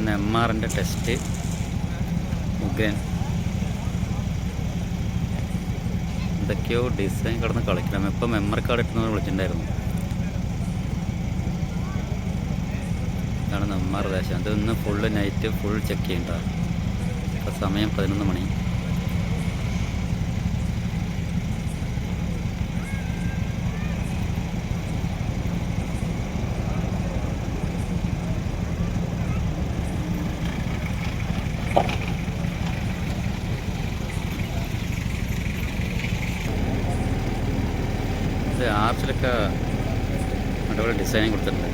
പിന്നെ എം ആറിന്റെ ടെസ്റ്റ് മുഖൻ എന്തൊക്കെയോ ഡിസൈൻ കിടന്ന് കളിക്കണം. ഇപ്പം മെമ്മറി കാർഡ് ഇട്ടുന്ന വിളിച്ചിട്ടുണ്ടായിരുന്നു. ഇതാണ് നെമ്മാർ ദേശം അത് ഇന്ന് ഫുള്ള് നൈറ്റ് ഫുൾ ചെക്ക് ചെയ്യണ്ട. സമയം പതിനൊന്ന് മണി. ഇത് ആർച്ചിലൊക്കെ അടിപൊളി ഡിസൈനിങ് കൊടുത്തിട്ടുണ്ട്.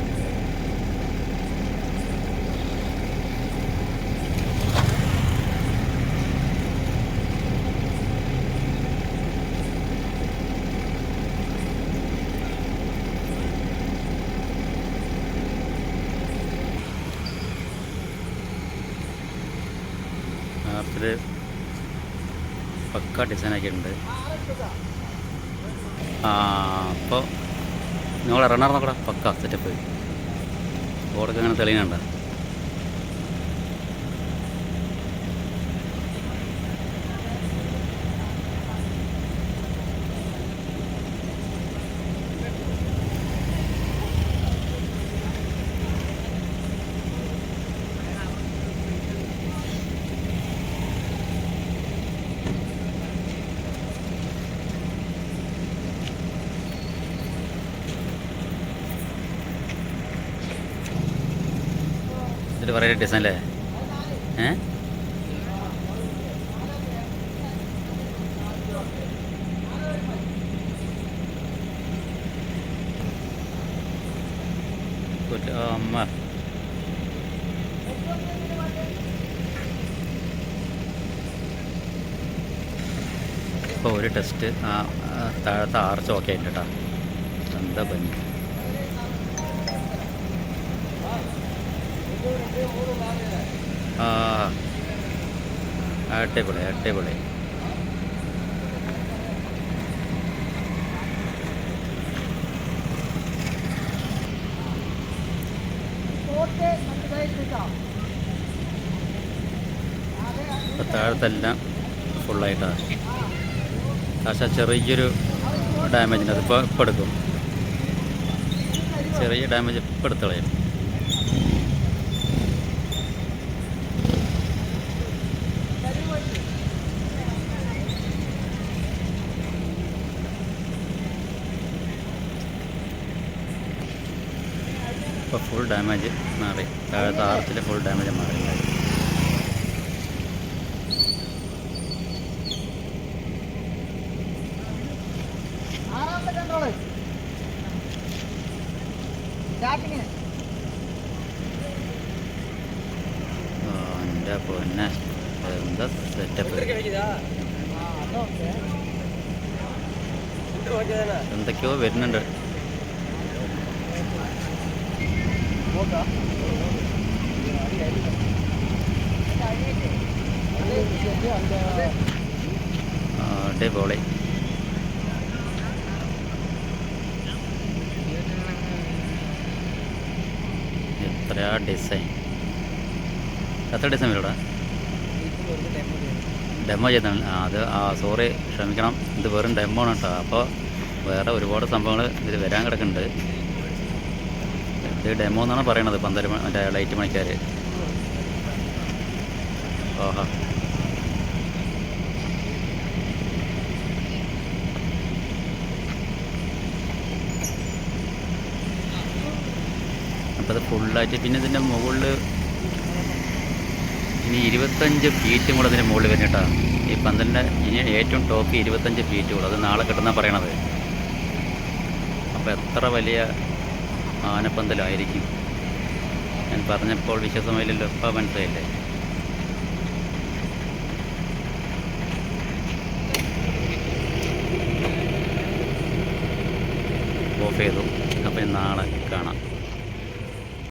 ആർച്ചിൽ പക്ക ഡിസൈനാക്കിയിട്ടുണ്ട് ആ അപ്പോൾ നിങ്ങൾ റണ്ണർ നോക്കടാ പക്ക സെറ്റപ്പ് ഓടൊക്കെ അങ്ങനെ തെളിയുന്നുണ്ട്? ഇതിൽ കുറേ ഡിസൈൻ അല്ലേ? ഏ? അമ്മ. ഇപ്പോൾ ഒരു ടെസ്റ്റ് ആ താഴത്തെ ആർച്ച് ഓക്കെ ആയിട്ട് എന്താ ഭംഗി അടിപൊളി അടിപൊളി. താഴത്തെല്ലാം ഫുള്ളായിട്ടാണ് പക്ഷേ ചെറിയൊരു ഡാമേജ് ഉണ്ട് അതിപ്പോൾ ഇപ്പം എടുക്കും. ചെറിയ ഡാമേജ് ഇപ്പം എടുത്ത് കളയും. ഇപ്പോൾ ഫുൾ ഡാമേജ് മാറി. താഴത്തെ ആർച്ചിൽ ഫുൾ ഡാമേജ് മാറി. എന്റെ പൊന്നെ. എന്താ സെറ്റപ്പ് എന്തൊക്കെയോ വരുന്നുണ്ട് പോകാ ആ, അടിപൊളി. എത്ര ഡിസൈൻ എത്ര ഡിസൈൻ വരൂടാ ഡെമോ ചെയ്താണ് അത് ആ സോറി ക്ഷമിക്കണം. ഇത് വെറും ഡെമോ ആണ് കേട്ടോ. അപ്പോൾ വേറെ ഒരുപാട് സംഭവങ്ങൾ ഇതിൽ വരാൻ കിടക്കുന്നുണ്ട്. ഇത് ഡെമോ എന്നാണ് പറയണത് പന്തര മറ്റേ ലൈറ്റ് മണിക്കാർ ഓഹാ. അപ്പോൾ അത് ഫുള്ളായിട്ട് പിന്നെ ഇതിന്റെ മുകളിൽ ഇനി ഇരുപത്തഞ്ച് ഫീറ്റും കൂടെ അതിന്റെ മുകളിൽ വരുന്നിട്ടാ ഈ പന്തലിന്റെ ഇനി ഏറ്റവും ടോപ്പ് ഇരുപത്തഞ്ച് ഫീറ്റ് കൂടെ അത് നാളെ കിട്ടുന്ന പറയണത്. അപ്പോൾ എത്ര വലിയ ആനപ്പന്തലായിരിക്കും. ഞാൻ പറഞ്ഞപ്പോൾ വിശ്വസമായില്ലല്ലോ ഇപ്പം മനസ്സിലായില്ലേ? ഓഫ് ചെയ്തു. അപ്പം നാളെ കാണാം.